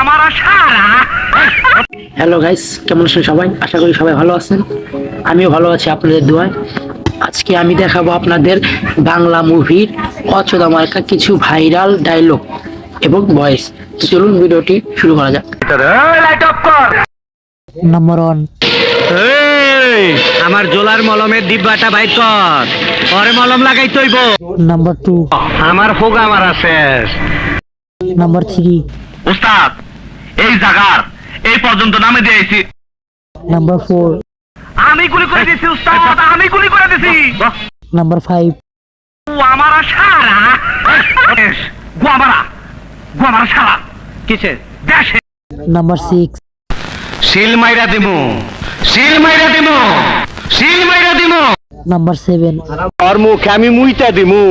আমার সারা hello guys কেমন আছেন সবাই? আশা করি সবাই ভালো আছেন। আমিও ভালো আছি আপনাদের দোয়ায়। আজকে আমি দেখাবো আপনাদের বাংলা মুভির অচোদা মার্কা কিছু ভাইরাল ডায়লগ এবং ভয়েস চলুন ভিডিওটি শুরু করা যাক। লাইট অফ কর। নাম্বার ওয়ান আমার জোলার মলমের ডিব্বাটা বাইর কর। পরে মলম লাগাই তৈব নাম্বার টু আমার ফোগা আমার আছে নাম্বার থ্রি উস্তাদ এই জাগার এই পর্যন্ত নামে দিয়েছি। নাম্বার ফোর আমি গুলি করে দিছি উস্তাদ আমি গুলি করে দিছি নাম্বার ফাইভ আমার সারা। গোয়ামারা গোয়ামারা সারা। কিসে? দেশে। নাম্বার সিক্স শিল মাইরা দিমু শিল মাইরা দিমু শিল মাইরা দিমু। নাম্বার সেভেন আর মুখে আমি মুইতা দিমু।